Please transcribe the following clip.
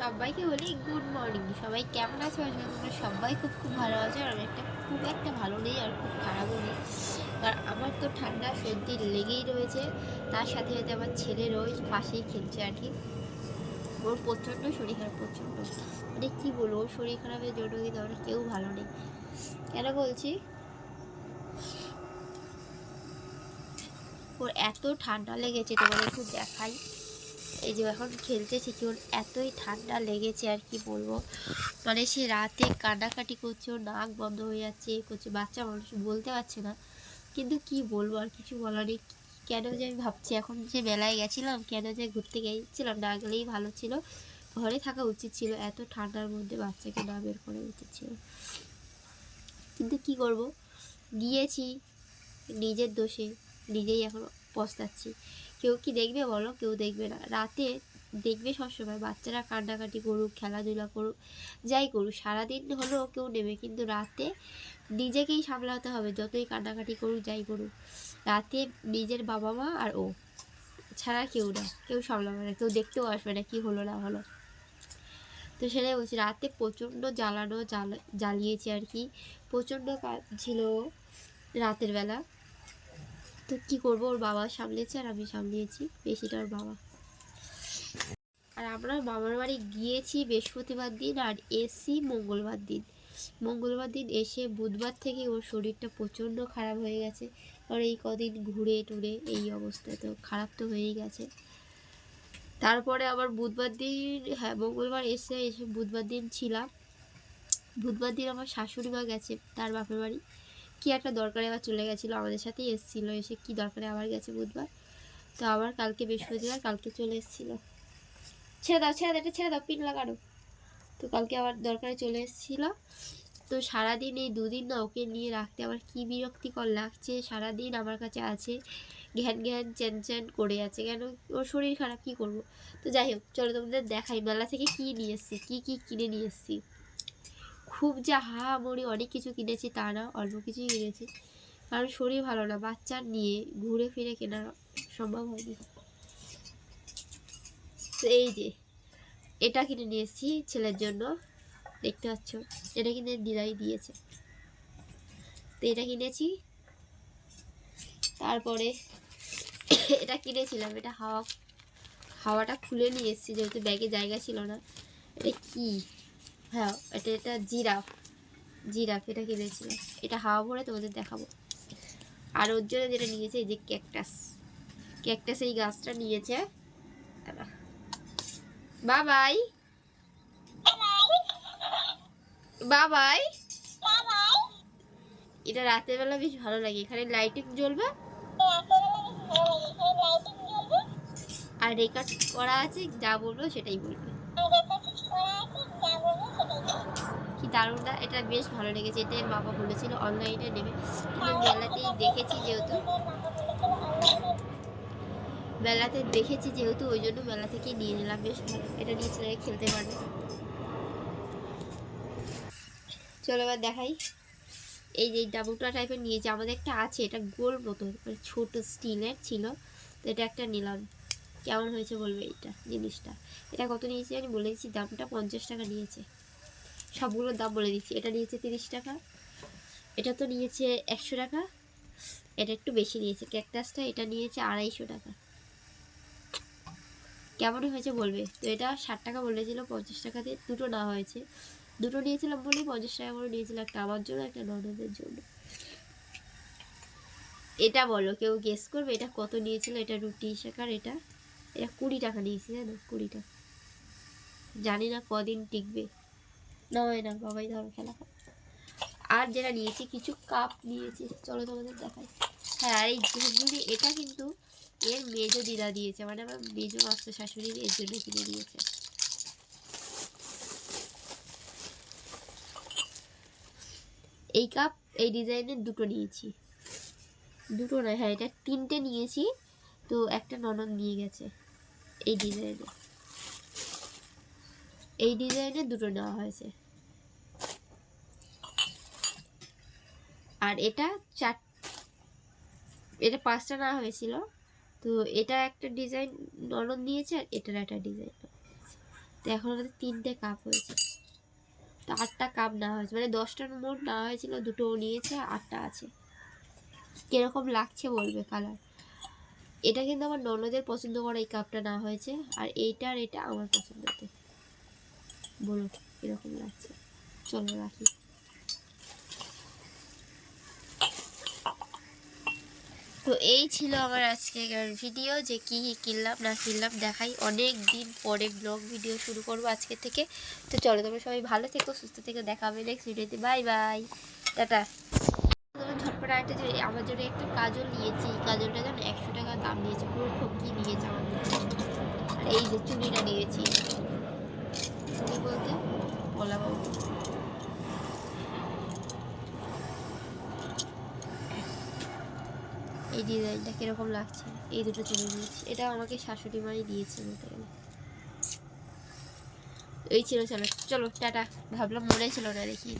সবাইকে বলি good morning সবাই কেমন আছে? আসলে তোমরা সবাই খুব খুব ভালো আছে। আর আমি একটা খুব একটা ভালো নেই আর খুব খারাপও নেই। আর আমার তো ঠান্ডা সর্দি লেগেই রয়েছে। তার সাথে সাথে আমার ছেলে রোজ পাশেই খেলছে আর কি। ওর প্রচণ্ড শরীর খারাপ, প্রচণ্ড। মানে কী বলব? ওর শরীর খারাপের জন্য কিন্তু আমরা কেউ ভালো নেই। কেন বলছি? ওর এত ঠান্ডা লেগেছে, তোমাদের একটু দেখাই। এই যে এখন খেলতে ঠিকই, ওর এতই ঠান্ডা লেগেছে আর কি বলব। মানে সে রাতে কান্নাকাটি করছে, ওর নাক বন্ধ হয়ে যাচ্ছে করছে, বাচ্চা মানুষ বলতে পারছে না। কিন্তু কি বলব আর কিছু বলার নেই, কেন যে আমি ভাবছি, এখন যে মেলায় গেছিলাম, কেন যে ঘুরতে গিয়েছিলাম না গেলেই ভালো ছিল। ঘরে থাকা উচিত ছিল, এত ঠান্ডার মধ্যে বাচ্চাকে না বের করা উচিত ছিল। কিন্তু কি করব? গিয়েছি, নিজের দোষে, নিজেই এখন পস্তাচ্ছি। কেউ কি দেখবে বলো? কেউ দেখবে না। রাতে দেখবে সবসময়। বাচ্চারা কান্নাকাটি করুক, খেলাধুলা করুক, যাই করুক, সারাদিন হলেও কেউ নেবে। কিন্তু রাতে নিজেকেই সামলাতে হবে। যতই কান্নাকাটি করুক, যাই করুক। রাতে নিজের বাবা মা আর ও ছাড়া কেউ না। কেউ সামলাবে না। কেউ দেখতেও আসবে না কী হলো, না হলো। তো সেটাই বলছি, রাতে প্রচণ্ড জ্বালানো, জ্বালা, জ্বালিয়েছে আর কি। প্রচণ্ড কাজ ছিল রাতের বেলা। তো কি করব? ওর বাবা সামলেছে আর আমি সামলিয়েছি। বেশিটা ওর বাবা। আর আমরা মামার বাড়ি গিয়েছি বৃহস্পতিবার দিন আর এসি মঙ্গলবার দিন। মঙ্গলবার দিন এসে বুধবার থেকে ওর শরীরটা প্রচণ্ড খারাপ হয়ে গেছে। আর এই কদিন ঘুরে টুরে এই অবস্থায় তো খারাপ তো হয়েই গেছে। তারপরে আবার বুধবার দিন হ্যাঁ মঙ্গলবার এসে এসে বুধবার দিন ছিলাম। বুধবার দিন আমার শাশুড়ি মা গেছে, তার বাপের বাড়ি। কি একটা দরকারে আবার চলে গেছিল, আমাদের সাথেই এসেছিল, এসে কি দরকারে আবার গেছে বুধবার। তো আবার কালকে বৃহস্পতিবার কালকে চলে এসেছিল। ছেড়ে দাও ছেড়ে দাও, এটা ছেড়ে দাও পিন লাগানো। তো কালকে আবার দরকারে চলে এসেছিল। তো সারাদিন এই দুদিন না ওকে নিয়ে রাখতে আমার কি বিরক্তিকর লাগছে, সারাদিন আমার কাছে আছে, ঘ্যান ঘ্যান, চ্যান চ্যান করে আছে, কেন ওর শরীর খারাপ কী করব? তো যাই হোক, চলো তোমাদের দেখাই, মেলা থেকে কী নিয়ে এসেছি, কী কী কিনে নিয়ে এসেছি। খুব যে হাহামড়ি অনেক কিছু কিনেছি তা না, অল্প কিছুই কিনেছি। কারণ শরীর ভালো না, বাচ্চা নিয়ে ঘুরে ফিরে কেনা সম্ভব হয়নি। তো এই যে, এটা কিনে নিয়ে এসেছি ছেলের জন্য, দেখতে পাচ্ছ, এটা কিনে দিদাই দিয়েছে। তো এটা কিনেছি, তারপরে এটা কিনেছিলাম, এটা হাওয়া, হাওয়াটা খুলে নিয়ে এসেছি, যেহেতু ব্যাগে জায়গা ছিল না। এটা কি? হ্যাঁ এটা এটা জিরাফ। জিরাফ, এটা কিনেছিলাম এটা হাওয়া ভরে তোমাদের দেখাবো। আর ওর জন্য যেটা নিয়েছে, এই যে ক্যাকটাস। ক্যাকটাস এই গাছটা নিয়েছে। বাবাই। বাবাই। এটা রাতের বেলা বেশ ভালো লাগে। এখানে লাইটিং জ্বলবে। আর রেকর্ড করা আছে, যা বলব সেটাই বলবে। কি দারুণ না? এটা বেশ ভালো লেগেছে। এটা এর বাবা বলেছিল, অনলাইনে নেবে। কিন্তু মেলাতেই দেখেছি যেহেতু। মেলাতে দেখেছি যেহেতু, ওই জন্য মেলা থেকেই নিয়ে নিলাম। বেশ ভালো। এটা নিয়ে ছেলেরা খেলতে পারবে। চলো এবার দেখাই। এই যে ডাবুটা টাইপের নিয়েছি, আমাদের একটা আছে, এটা গোল মতো মানে ছোট স্টিলের ছিল। তো এটা একটা নিলাম। কেমন হয়েছে বলবে এইটা জিনিসটা? এটা কত নিয়েছি আমি বলে দিচ্ছি দামটা পঞ্চাশ টাকা নিয়েছে। সবগুলোর দাম বলে দিচ্ছি। এটা নিয়েছে তিরিশ টাকা। এটা তো নিয়েছে একশো টাকা। এটা একটু বেশি নিয়েছে। ক্যাকটাসটা এটা নিয়েছে আড়াইশো টাকা। কেমন হয়েছে বলবে? তো এটা ষাট টাকা বলেছিল, পঞ্চাশ টাকাতে দুটো না হয়েছে। দুটো নিয়েছিলাম বলেই পঞ্চাশ টাকা করে নিয়েছিলাম একটা আমার জন্য, একটা ননদের জন্য। এটা বলো, কেউ গেস করবে? এটা কত নিয়েছিল? এটা রুটি শেখার এটা? এটা কুড়ি টাকা নিয়েছি, জানো? কুড়ি টাকা জানি না কদিন টিকবে। নয় না, বাবাই ধরো খেলা আর যেটা নিয়েছি, কিছু কাপ নিয়েছি। চলো তোমাদের দেখাই। হ্যাঁ আর এই জিনিসগুলি, এটা কিন্তু এর মেজো দিদা দিয়েছে। মানে আমার মেজো মাস্টার শাশুড়ি এর জন্য কিনে দিয়েছে এই কাপ এই ডিজাইনের দুটো নিয়েছি। দুটো না হ্যাঁ এটা তিনটে নিয়েছি। তো একটা ননদ নিয়ে গেছে। এই ডিজাইনে এই ডিজাইনে দুটো নেওয়া হয়েছে। আর এটা চার, এটা পাঁচটা নেওয়া হয়েছিল। তো এটা একটা ডিজাইন ননদ নিয়েছে আর এটার একটা ডিজাইন তো এখন আমাদের তিনটে কাপ হয়েছে। তো আটটা কাপ না হয়েছে। মানে দশটার মোট না হয়েছিল দুটো নিয়েছে, আটটা আছে। কীরকম লাগছে বলবে কালার এটা কিন্তু আমার ননদের পছন্দ করা এই কাপটা না হয়েছে। আর এইটা আর এটা আমার পছন্দতে বলো কীরকম লাগছে? চলো রাখি। তো এই ছিল আমার আজকের ভিডিও, যে কি কিনলাম, না কিনলাম, দেখাই। অনেক দিন পরে ব্লগ ভিডিও শুরু করব আজকে থেকে। তো চলো, তোমরা সবাই ভালো থেকো, সুস্থ থেকো, দেখা হবে নেক্সট ভিডিওতে বাই বাই টাটা। ঝটপট আরেকটা যে, আমার জন্য একটু কাজল নিয়েছি। কাজলটা যেন একশো টাকা দাম নিয়েছে, পুরো ঠকিয়ে নিয়েছে আমার। আর এই যে চুড়িটা নিয়েছি। চুড়ি বলতে? বলা বাবু এই ডিজাইনটা কীরকম লাগছে? এই দুটো চলে দিয়েছি। এটা আমাকে শাশুড়ি মাই দিয়েছে বলতে গেলে। এই ছিল, চলো চলো, টাটা। ভাবলাম মনে ছিল না, দেখিয়ে